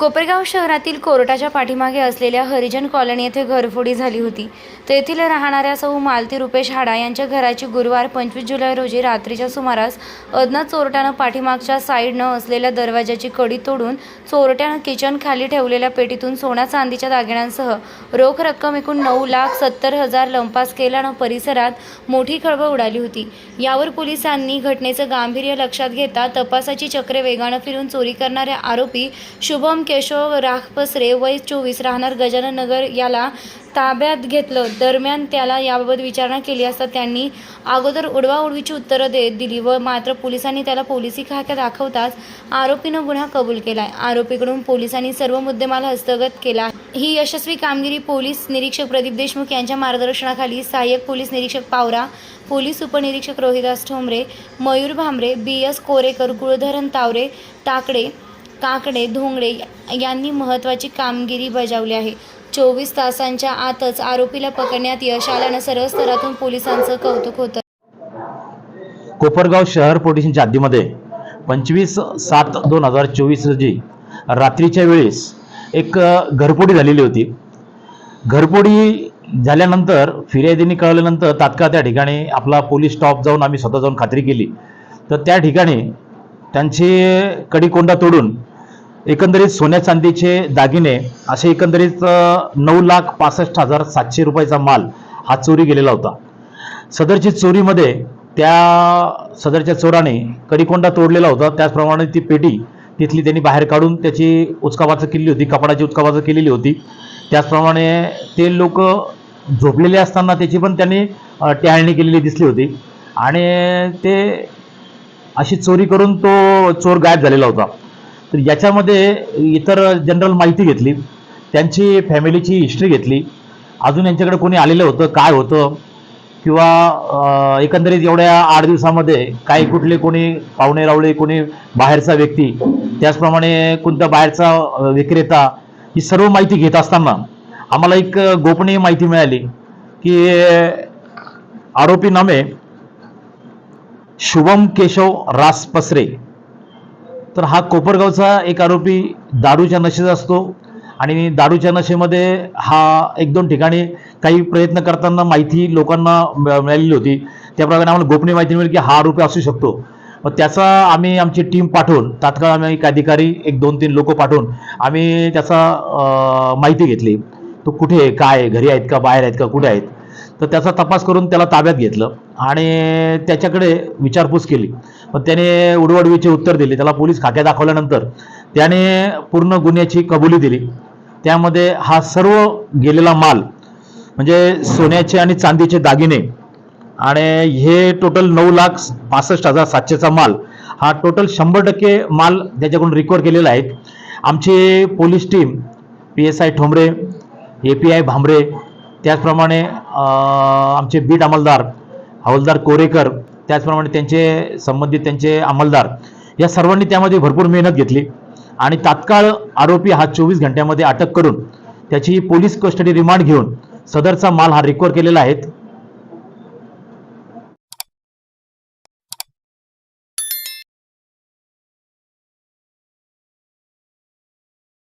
कोपरगाव शहरातील कोर्टाच्या पाठीमागे असलेल्या हरिजन कॉलनी येथे घरफोडी झाली होती. तेथील राहणाऱ्या सौ मालती रुपेश हाडा यांच्या घराची गुरुवार पंचवीस जुलै रोजी रात्रीच्या सुमारास अज्ञात चोरट्यानं पाठीमागच्या साईडनं असलेल्या दरवाजाची कडी तोडून चोरट्यानं किचन खाली ठेवलेल्या पेटीतून सोन्या चांदीच्या दागिन्यांसह रोख रक्कम एकूण नऊ लाख सत्तर हजार लंपास केल्यानं परिसरात मोठी खळबळ उडाली होती. यावर पोलिसांनी घटनेचं गांभीर्य लक्षात घेता तपासाची चक्रे वेगानं फिरून चोरी करणाऱ्या आरोपी शुभम केशव राखपसरे वय चोवीस राहणार गजानन नगर याला ताब्यात घेतलं. दरम्यान त्याला याबाबत विचारणा केली असता त्यांनी अगोदर उडवाउडवीची उत्तरं देत दिली व मात्र पोलिसांनी त्याला पोलिसी खाक्या दाखवताच आरोपीनं गुन्हा कबूल आहे आरोपीकडून पोलिसांनी सर्व मुद्देमाल हस्तगत केला. ही यशस्वी कामगिरी पोलीस निरीक्षक प्रदीप देशमुख यांच्या मार्गदर्शनाखाली सहाय्यक पोलीस निरीक्षक पावरा पोलीस उपनिरीक्षक रोहिदास ठोंबरे मयूर भांबरे बी एस कोरेकर गुळधरन तावरे ताकडे काकडे धोंगडे यांनी महत्त्वाची कामगिरी बजावली आहे. चोवीस तासांच्या आतच आरोपीला पकडण्यात यश आल्यानं सर्व स्तरातून पोलिसांचं कौतुक होतं. कोपरगाव शहर पोलिसांच्या हद्दीमध्ये पंचवीस सात दोन हजार चोवीस रोजी रात्रीच्या वेळेस एक घरपोडी झालेली होती. घरपोडी झाल्यानंतर फिर्यादीने कळवल्यानंतर तात्काळ त्या ठिकाणी आपला पोलीस स्टॉप जाऊन आम्ही स्वतः जाऊन खात्री केली. तर त्या ठिकाणी त्यांचे कडीकोंडा तोडून एकंदरीत सोन्या चांदीचे दागिने असे एकंदरीत नऊ लाख पासष्ट हजार सातशे रुपयाचा माल हा चोरी गेलेला होता. सदरची चोरीमध्ये त्या सदरच्या चोराने कडीकोंडा तोडलेला होता. त्याचप्रमाणे ती पेटी तिथली त्यांनी बाहेर काढून त्याची उचकाबाचं केली होती कपडाची उचकाबाचं केलेली होती. त्याचप्रमाणे ते लोक झोपलेले असताना त्याची पण त्यांनी अ, टॅळणी केलेली दिसली होती. आणि ते अशी चोरी करून तो चोर गायब झालेला होता. तर याच्यामध्ये इतर जनरल माहिती घेतली त्यांची फॅमिलीची हिस्ट्री घेतली अजून यांच्याकडे कोणी आलेलं होतं काय होतं किंवा एकंदरीत एवढ्या आठ दिवसामध्ये काही कुठले कोणी पाहुणे रावळे कोणी बाहेरचा व्यक्ती त्याचप्रमाणे कोणता बाहेरचा विक्रेता ही सर्व माहिती घेत असताना आम्हाला एक गोपनीय माहिती मिळाली की आरोपी नामे शुभम केशव रास पसरे तर हा कोपरगावचा एक आरोपी दारूच्या नशेत असतो आणि दारूच्या नशेमध्ये हा एक दोन ठिकाणी काही प्रयत्न करताना माहिती लोकांना मिळालेली होती. त्याप्रमाणे आम्हाला गोपनीय माहिती मिळेल की हा आरोपी असू शकतो. मग त्याचा आम्ही आमची टीम पाठवून तात्काळ आम्ही एक अधिकारी एक दोन तीन लोक पाठवून आम्ही त्याचा माहिती घेतली. तो कुठे आहे काय आहे, घरी आहेत का बाहेर आहेत का कुठे आहेत? तर त्याचा तपास करून त्याला ताब्यात घेतलं आणि त्याच्याकडे विचारपूस केली. पण त्याने उडवडवीचे उत्तर दिले. त्याला पोलीस खाक्या दाखवल्यानंतर त्याने पूर्ण गुन्ह्याची कबुली दिली. त्यामध्ये हा सर्व गेलेला माल म्हणजे सोन्याचे आणि चांदीचे दागिने आणि हे टोटल नऊ लाख पासष्ट हजार सातशेचा माल हा टोटल शंभर टक्के माल त्याच्याकडून रिकवर केलेला आहे. आमची police team P S I Thombare A P I Bhambare त्याचप्रमाणे आमचे बीट अंमलदार हवलदार कोरेकर त्याचप्रमाणे त्यांचे संबंधित त्यांचे अंमलदार या सर्वांनी त्यामध्ये भरपूर मेहनत घेतली. आणि तात्काळ आरोपी हा चोवीस घंट्यामध्ये अटक करून त्याची पोलीस कस्टडी रिमांड घेऊन सदरचा माल हा रिकवर केलेला आहे.